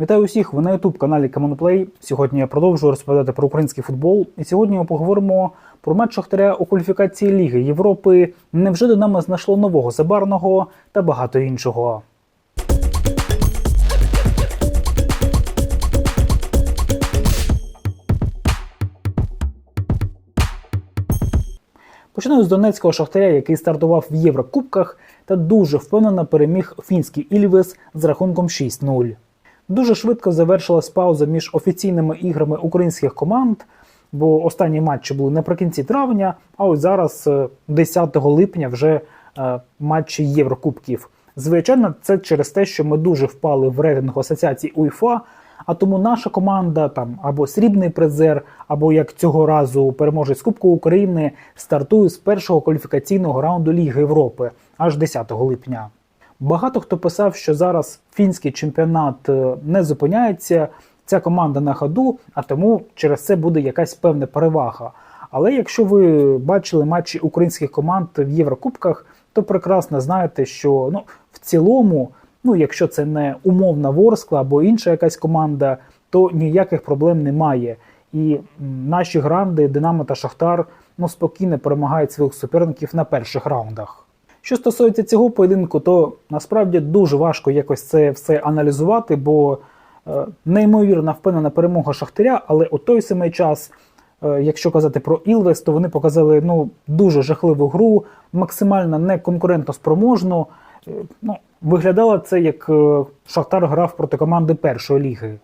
Вітаю усіх! Ви на youtube каналі Камоноплей. Сьогодні я продовжую розповідати про український футбол. І сьогодні ми поговоримо про матч Шахтаря у кваліфікації Ліги Європи. Невже до нами знайшло нового Забарного та багато іншого. Починаю з донецького шахтаря, який стартував в Єврокубках та дуже впевнено переміг фінський Ільвес з рахунком 6-0. Дуже швидко завершилась пауза між офіційними іграми українських команд, бо останні матчі були наприкінці травня, а ось зараз, е, 10 липня, вже е, матчі Єврокубків. Звичайно, це через те, що ми дуже впали в рейтинг асоціації УЄФА, а тому наша команда там або срібний призер, або як цього разу переможець Кубку України стартує з першого кваліфікаційного раунду Ліги Європи аж 10 липня. Багато хто писав, що зараз фінський чемпіонат е, не зупиняється, ця команда на ходу, а тому через це буде якась певна перевага. Але якщо ви бачили матчі українських команд в Єврокубках, то прекрасно знаєте, що ну, в цілому, ну якщо це не умовна Ворскла або інша якась команда, то ніяких проблем немає. І наші гранди, Динамо та Шахтар ну, спокійно перемагають своїх суперників на перших раундах. Що стосується цього поєдинку, то насправді дуже важко якось це все аналізувати, бо е, неймовірна впевнена перемога Шахтаря, але у той самий час, е, якщо казати про Ілвес, то вони показали ну, дуже жахливу гру, максимально неконкурентно спроможну. Е, ну, виглядало це як Шахтар грав проти команди першої ліги.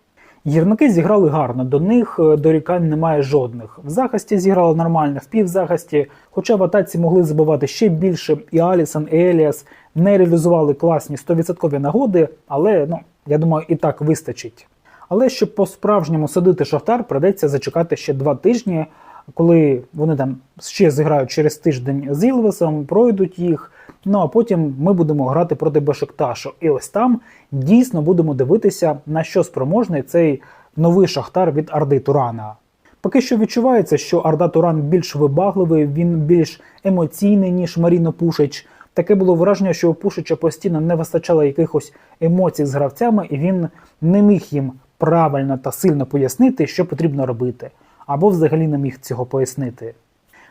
Гірники зіграли гарно, до них е, дорікань немає жодних. В захисті зіграли нормально, в півзахисті, хоча в атаці могли забивати ще більше, і Алісон, і Еліас не реалізували класні 100% нагоди, але ну, я думаю, і так вистачить. Але щоб по-справжньому садити Шахтар, придеться зачекати ще два тижні, коли вони там ще зіграють через тиждень з Ілвесом, пройдуть їх. Ну а потім ми будемо грати проти Бешикташу. І ось там дійсно будемо дивитися, на що спроможний цей новий шахтар від Арди Турана. Поки що відчувається, що Арда Туран більш вибагливий, він більш емоційний, ніж Маріно Пушич. Таке було враження, що у Пушича постійно не вистачало якихось емоцій з гравцями, і він не міг їм правильно та сильно пояснити, що потрібно робити, або взагалі не міг цього пояснити.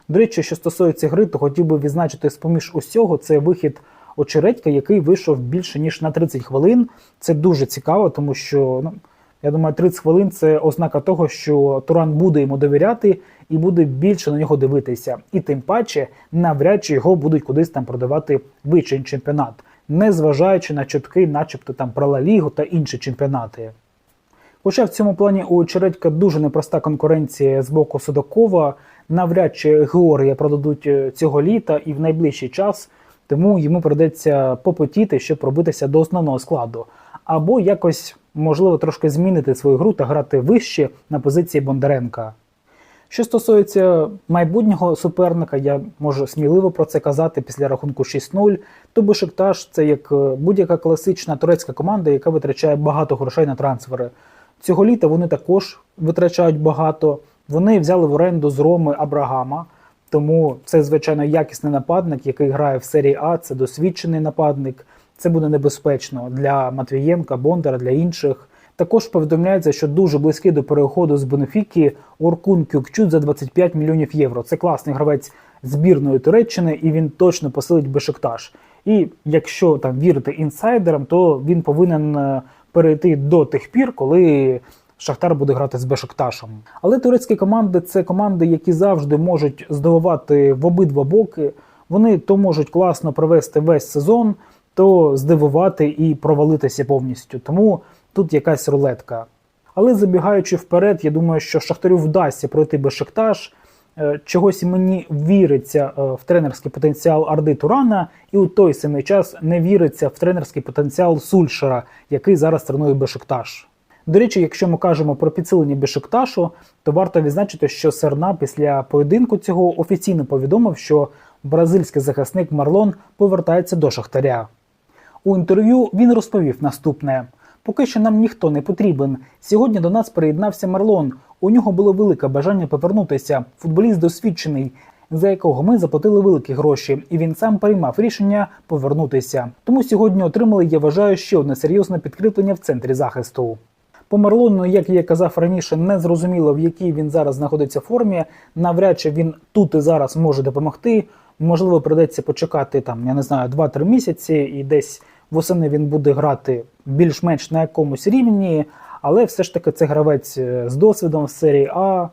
До речі, що стосується гри, то хотів би відзначити з поміж усього це вихід очередька, який вийшов більше ніж на 30 хвилин. Це дуже цікаво, тому що ну, я думаю, 30 хвилин це ознака того, що Туран буде йому довіряти і буде більше на нього дивитися. І тим паче навряд чи його будуть кудись там продавати вищий чемпіонат, не зважаючи на чутки, начебто там про Ла Лігу та інші чемпіонати. Хоча в цьому плані у Очередька дуже непроста конкуренція з боку Судакова, навряд чи Георгія продадуть е, цього літа і в найближчий час, тому йому придеться попотіти, щоб пробитися до основного складу, або якось можливо трошки змінити свою гру та грати вище на позиції Бондаренка. Що стосується майбутнього суперника, я можу сміливо про це казати після рахунку 6-0, то Бешикташ це як е, будь-яка класична турецька команда, яка витрачає багато грошей на трансфери. Цього літа вони також витрачають багато. Вони взяли в оренду з Роми Абрагама, тому це, звичайно, якісний нападник, який грає в серії А, це досвідчений нападник. Це буде небезпечно для Матвієнка, Бондара, для інших. Також повідомляється, що дуже близький до переходу з Бенефіки Оркун Кюкчут за 25 мільйонів євро. Це класний гравець збірної Туреччини, і він точно посилить Бешикташ. І якщо там вірити інсайдерам, то він повинен е, перейти до тих пір, коли Шахтар буде грати з Бешикташем. Але турецькі команди це команди, які завжди можуть здивувати в обидва боки. Вони то можуть класно провести весь сезон, то здивувати і провалитися повністю. Тому тут якась рулетка. Але забігаючи вперед, я думаю, що Шахтарю вдасться пройти Бешикташ. Е, Чогось мені віриться е, в тренерський потенціал Арди Турана, і у той самий час не віриться в тренерський потенціал Сульшера, який зараз тренує Бешикташ. До речі, якщо ми кажемо про підсилення Бешикташу, то варто відзначити, що Серна після поєдинку цього офіційно повідомив, що бразильський захисник Марлон повертається до Шахтаря. У інтерв'ю він розповів наступне: поки що нам ніхто не потрібен. Сьогодні до нас приєднався Марлон. У нього було велике бажання повернутися. Футболіст досвідчений, за якого ми заплатили великі гроші, і він сам приймав рішення повернутися. Тому сьогодні отримали, я вважаю, ще одне серйозне підкріплення в центрі захисту. По Марлону, як я казав раніше, не зрозуміло, в якій він зараз знаходиться формі. Навряд чи він тут і зараз може допомогти. Можливо, придеться почекати там, я не знаю, 2-3 місяці, і десь восени він буде грати більш-менш на якомусь рівні, але все ж таки це гравець е, з досвідом в серії А.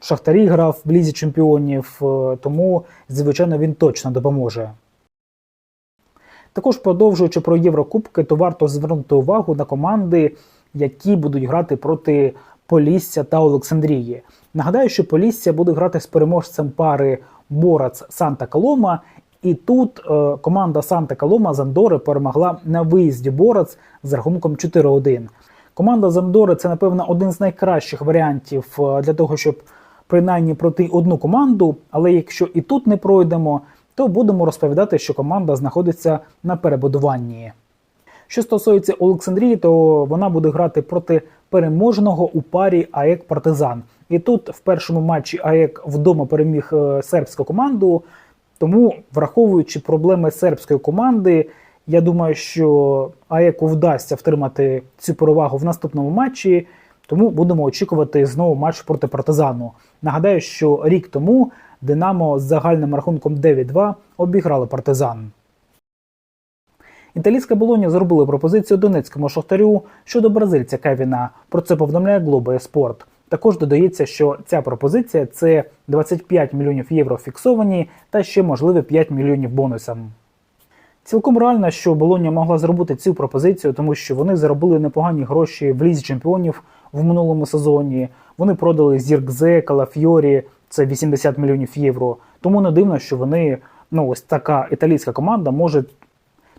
Шахтарі грав в лізі чемпіонів, е, тому, звичайно, він точно допоможе. Також продовжуючи про Єврокубки, то варто звернути увагу на команди, які будуть грати проти Полісся та Олександрії. Нагадаю, що Полісся буде грати з переможцем пари Борац Санта Колома. І тут е, команда Санта Колома з Андори перемогла на виїзді Борац з рахунком 4-1. Команда з Андори це, напевно, один з найкращих варіантів е, для того, щоб принаймні пройти одну команду. Але якщо і тут не пройдемо, то будемо розповідати, що команда знаходиться на перебудуванні. Що стосується Олександрії, то вона буде грати проти переможного у парі АЕК Партизан. І тут в першому матчі АЕК вдома переміг е, сербську команду. Тому, враховуючи проблеми сербської команди, я думаю, що АЕКу вдасться втримати цю перевагу в наступному матчі. Тому будемо очікувати знову матч проти партизану. Нагадаю, що рік тому Динамо з загальним рахунком 9-2 обіграли партизан. Італійська Болоня зробила пропозицію донецькому шахтарю щодо бразильця Кевіна. Про це повідомляє Globo Спорт. Також додається, що ця пропозиція це 25 мільйонів євро фіксовані та ще можливе 5 мільйонів бонусом. Цілком реально, що Болоня могла зробити цю пропозицію, тому що вони заробили непогані гроші в лізі чемпіонів в минулому сезоні. Вони продали Зіркзе, Калафьорі, це 80 мільйонів євро. Тому не дивно, що вони, ну ось така італійська команда може.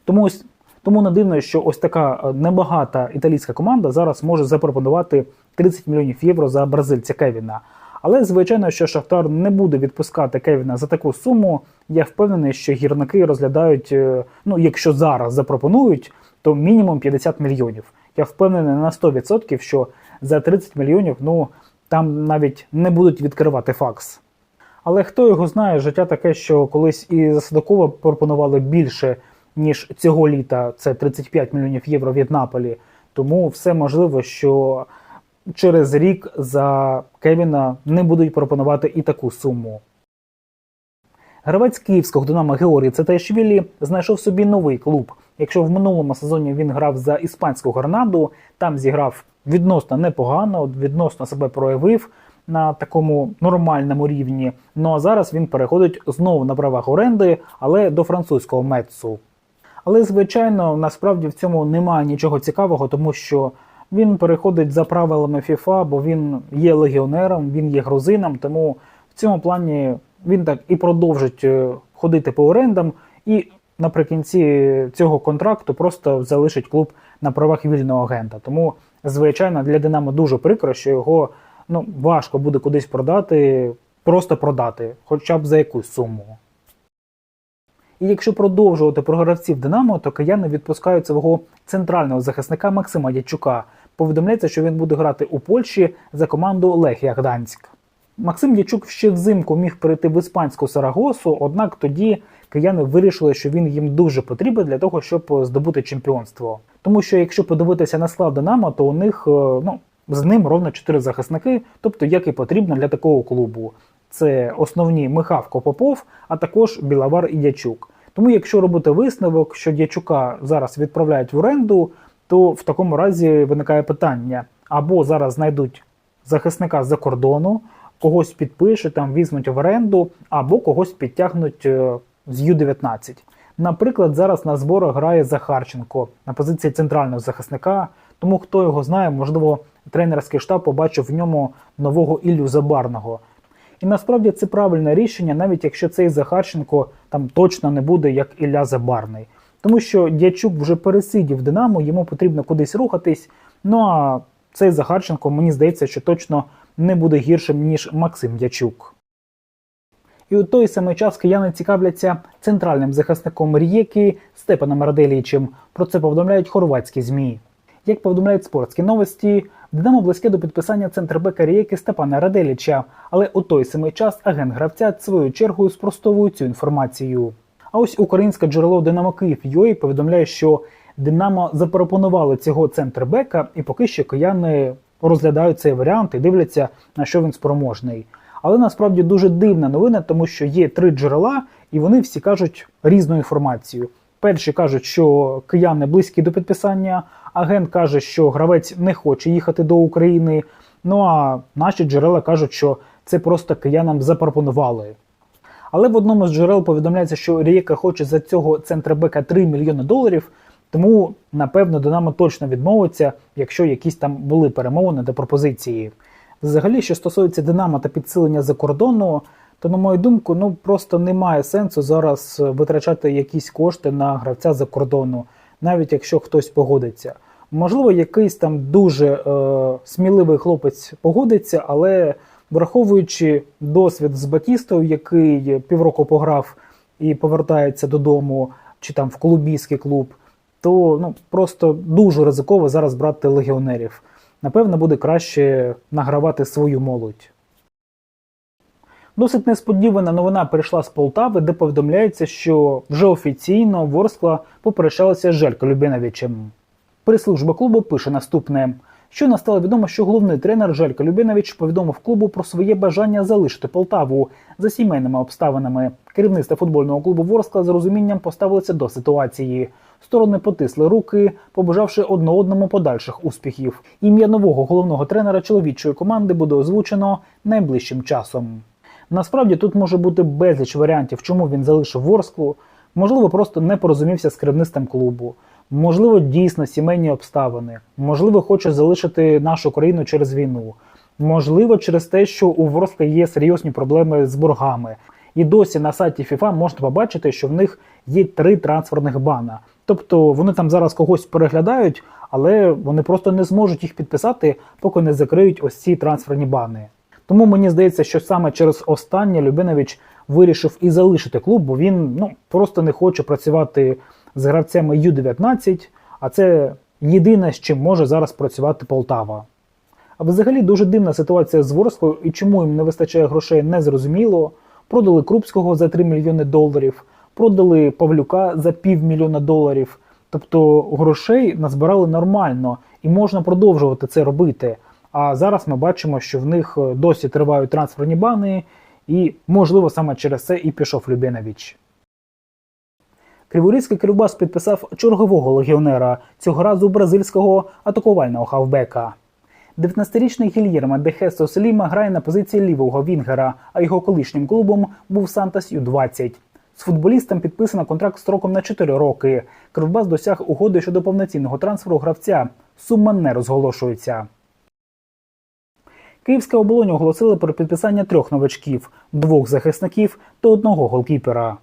Тому ось тому не дивно, що ось така е, небагата італійська команда зараз може запропонувати 30 мільйонів євро за бразильця Кевіна. Але звичайно, що Шахтар не буде відпускати Кевіна за таку суму. Я впевнений, що гірники розглядають. е, Ну, якщо зараз запропонують, то мінімум 50 мільйонів. Я впевнений на 100%, що за 30 мільйонів ну там навіть не будуть відкривати факс. Але хто його знає, життя таке, що колись і за Садокова пропонували більше, ніж цього літа, це 35 мільйонів євро від Наполі. Тому все можливо, що через рік за Кевіна не будуть пропонувати і таку суму. Гравець київського Динамо Георгій Цетайшвілі знайшов собі новий клуб. Якщо в минулому сезоні він грав за іспанську гранаду, там зіграв відносно непогано, відносно себе проявив на такому нормальному рівні. Ну а зараз він переходить знову на правах оренди, але до французького Метсу. Але, звичайно, насправді в цьому немає нічого цікавого, тому що він переходить за правилами FIFA, бо він є легіонером, він є грузином, тому в цьому плані він так і продовжить е, ходити по орендам, і наприкінці цього контракту просто залишить клуб на правах вільного агента. Тому, звичайно, для Динамо дуже прикро, що його ну, важко буде кудись продати, просто продати, хоча б за якусь суму. І якщо продовжувати про гравців Динамо, то кияни відпускають свого центрального захисника Максима Дячука. Повідомляється, що він буде грати у Польщі за команду Лехія Гданськ. Максим Дячук ще взимку міг перейти в іспанську Сарагосу, однак тоді кияни вирішили, що він їм дуже потрібен для того, щоб здобути чемпіонство. Тому що якщо подивитися на склад Динамо, то у них е, ну, з ним ровно 4 захисники, тобто як і потрібно для такого клубу. Це основні Михавко Попов, а також Білавар і Дячук. Тому, якщо робити висновок, що Дячука зараз відправляють в оренду, то в такому разі виникає питання: або зараз знайдуть захисника з-за кордону, когось підпишуть, там візьмуть в оренду, або когось підтягнуть е, з Ю-19. Наприклад, зараз на зборах грає Захарченко на позиції центрального захисника. Тому хто його знає, можливо, тренерський штаб побачив в ньому нового Іллю Забарного. І насправді це правильне рішення, навіть якщо цей Захарченко там точно не буде як Ілля Забарний. Тому що Дячук вже пересидів Динамо, йому потрібно кудись рухатись. Ну а цей Захарченко, мені здається, що точно не буде гіршим, ніж Максим Дячук. І у той самий час кияни цікавляться центральним захисником Рієки Степаном Раделічем. Про це повідомляють хорватські ЗМІ. Як повідомляють спортські новості, Динамо близьке до підписання центрбека Рієки Степана Раделіча, але у той самий час агент гравця своєю чергою спростовує цю інформацію. А ось українське джерело Динамо Київ UA повідомляє, що Динамо запропонували цього центрбека, і поки що кияни розглядають цей варіант і дивляться, на що він спроможний. Але насправді дуже дивна новина, тому що є три джерела, і вони всі кажуть різну інформацію. Перші кажуть, що кияни близькі до підписання, агент каже, що гравець не хоче їхати до України. Ну а наші джерела кажуть, що це просто киянам запропонували. Але в одному з джерел повідомляється, що Рієка хоче за цього центрбека 3 мільйони доларів, тому напевно Динамо точно відмовиться, якщо якісь там були перемовини та пропозиції. Взагалі, що стосується Динамо та підсилення за кордону, то, на мою думку, ну просто немає сенсу зараз витрачати якісь кошти на гравця за кордону, навіть якщо хтось погодиться. Можливо, якийсь там дуже е, сміливий хлопець погодиться, але враховуючи досвід з Батістою, який півроку пограв і повертається додому, чи там в колумбійський клуб, то ну просто дуже ризиково зараз брати легіонерів. Напевно, буде краще награвати свою молодь. Досить несподівана новина прийшла з Полтави, де повідомляється, що вже офіційно Ворскла поперечалася з Желько Любіновичем. Прес-служба клубу пише наступне: що стало відомо, що головний тренер Желько Любінович повідомив клубу про своє бажання залишити Полтаву за сімейними обставинами. Керівництво футбольного клубу Ворскла з розумінням поставилося до ситуації. Сторони потисли руки, побажавши одне одному подальших успіхів. Ім'я нового головного тренера чоловічої команди буде озвучено найближчим часом. Насправді тут може бути безліч варіантів, чому він залишив Ворсклу. Можливо, просто не порозумівся з керівництвом клубу. Можливо, дійсно сімейні обставини. Можливо, хоче залишити нашу країну через війну. Можливо, через те, що у Ворскла є серйозні проблеми з боргами. І досі на сайті FIFA можна побачити, що в них є три трансферних бана. Тобто вони там зараз когось переглядають, але вони просто не зможуть їх підписати, поки не закриють ось ці трансферні бани. Тому мені здається, що саме через останнє Любинович вирішив і залишити клуб, бо він ну просто не хоче працювати з гравцями Ю-19, а це єдине, з чим може зараз працювати Полтава. А взагалі дуже дивна ситуація з Ворсклою і чому їм не вистачає грошей, не зрозуміло. Продали Крупського за 3 мільйони доларів, продали Павлюка за півмільйона доларів. Тобто грошей назбирали нормально і можна продовжувати це робити. А зараз ми бачимо, що в них досі тривають трансферні бани, і, можливо, саме через це і пішов Любенович. Криворізький Кривбас підписав чергового легіонера, цього разу бразильського атакувального хавбека. 19-річний Гільєрме Дехесо Селіма грає на позиції лівого Вінгера, а його колишнім клубом був Сантас Ю-20. З футболістом підписано контракт строком на 4 роки. Кривбас досяг угоди щодо повноцінного трансферу гравця. Сума не розголошується. Київська оболонь оголосили про підписання трьох новачків, двох захисників та одного голкіпера.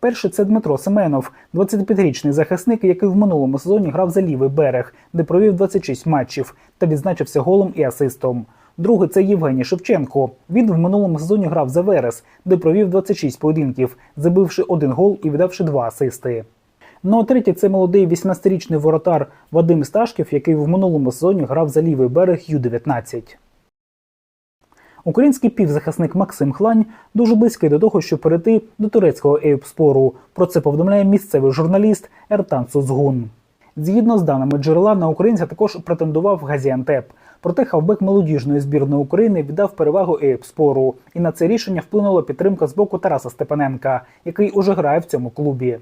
Перший це Дмитро Семенов, 25-річний захисник, який в минулому сезоні грав за лівий берег, де провів 26 матчів та відзначився голом і асистом. Другий це Євгеній Шевченко. Він в минулому сезоні грав за Верес, де провів 26 поєдинків, забивши один гол і віддавши два асисти. Ну а третій це молодий 18-річний воротар Вадим Сташків, який в минулому сезоні грав за лівий берег Ю-19. Український півзахисник Максим Хлань дуже близький до того, щоб перейти до турецького Ейпспору. Про це повідомляє місцевий журналіст Ертан Сузгун. Згідно з даними джерела, на українця також претендував Газіантеп. Проте хавбек молодіжної збірної України віддав перевагу Ейпспору, і на це рішення вплинула підтримка з боку Тараса Степаненка, який уже грає в цьому клубі.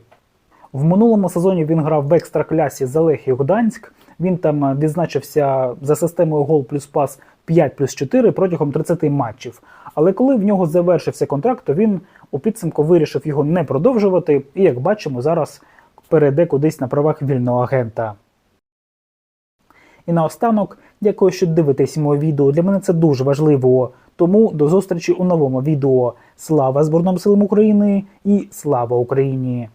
В минулому сезоні він грав в екстраклясі за Лехію Гданськ. Він там відзначився за системою гол плюс пас 5 плюс 4 протягом 30 матчів. Але коли в нього завершився контракт, то він у підсумку вирішив його не продовжувати, і, як бачимо, зараз перейде кудись на правах вільного агента. І наостанок, дякую, що дивитесь моє відео. Для мене це дуже важливо. Тому до зустрічі у новому відео. Слава Збройним силам України і слава Україні!